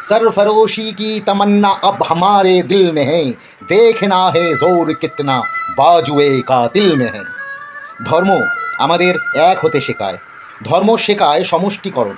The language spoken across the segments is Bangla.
सरफरोशी की तमन्ना अब हमारे दिल में है देखना है जोर कितना बाजुए का दिल में है ধর্ম আমাদের এক হতে শেখায় ধর্ম শেখায় সমষ্টিকরণ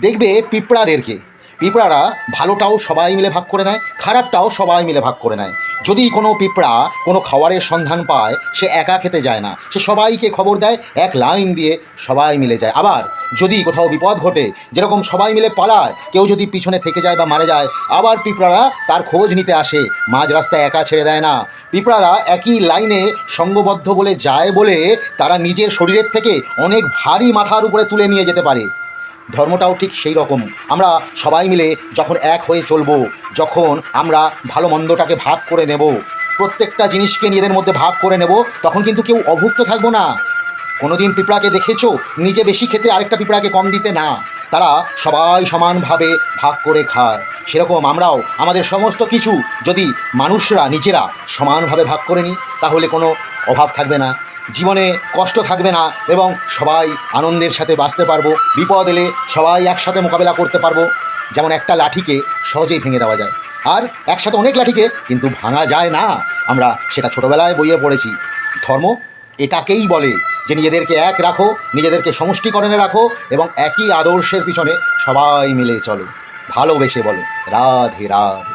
দেখবে পিঁপড়াদেরকে পিঁপড়ারা ভালোটাও সবাই মিলে ভাগ করে নেয়, খারাপটাও সবাই মিলে ভাগ করে নেয়। যদি কোনো পিঁপড়া কোনো খাবারের সন্ধান পায়, সে একা খেতে যায় না। সে সবাইকে খবর দেয়, এক লাইন দিয়ে সবাই মিলে যায়। আবার যদি কোথাও বিপদ ঘটে, যেরকম সবাই মিলে পালায়, কেউ যদি পিছনে থেকে যায় বা মারা যায়, আবার পিঁপড়ারা তার খোঁজ নিতে আসে, মাঝ রাস্তায় একা ছেড়ে দেয় না। পিঁপড়ারা একই লাইনে সঙ্গবদ্ধ বলে যায় বলে তারা নিজের শরীরের থেকে অনেক ভারী মাথার উপরে তুলে নিয়ে যেতে পারে। ধর্মটাও ঠিক সেই রকম। আমরা সবাই মিলে যখন এক হয়ে চলবো, যখন আমরা ভালো মন্দটাকে ভাগ করে নেব, প্রত্যেকটা জিনিসকে নিজেদের মধ্যে ভাগ করে নেব, তখন কিন্তু কেউ অভুক্ত থাকব না। কোনোদিন পিঁপড়াকে দেখেছ? নিজে বেশি খেতে আরেকটা পিঁপড়াকে কম দিতে না। তারা সবাই সমানভাবে ভাগ করে খায়। সেরকম আমরাও আমাদের সমস্ত কিছু যদি মানুষরা, নিজেরা সমানভাবে ভাগ করে নিই, তাহলে কোনো অভাব থাকবে না। জীবনে কষ্ট থাকবে না এবং সবাই আনন্দের সাথে বাঁচতে পারব। বিপদ এলে সবাই একসাথে মোকাবেলা করতে পারব। যেমন একটা লাঠিকে সহজেই ভেঙে দেওয়া যায়। আর একসাথে অনেক লাঠিকে কিন্তু ভাঙা যায় না। আমরা সেটা ছোটোবেলায় বইয়ে পড়েছি। ধর্ম এটাকেই বলে যে নিজেদেরকে এক রাখো, নিজেদেরকে সমষ্টিকরণে রাখো এবং একই আদর্শের পিছনে সবাই মিলে চলো। ভালোবেসে বলো, রাধে রাধে।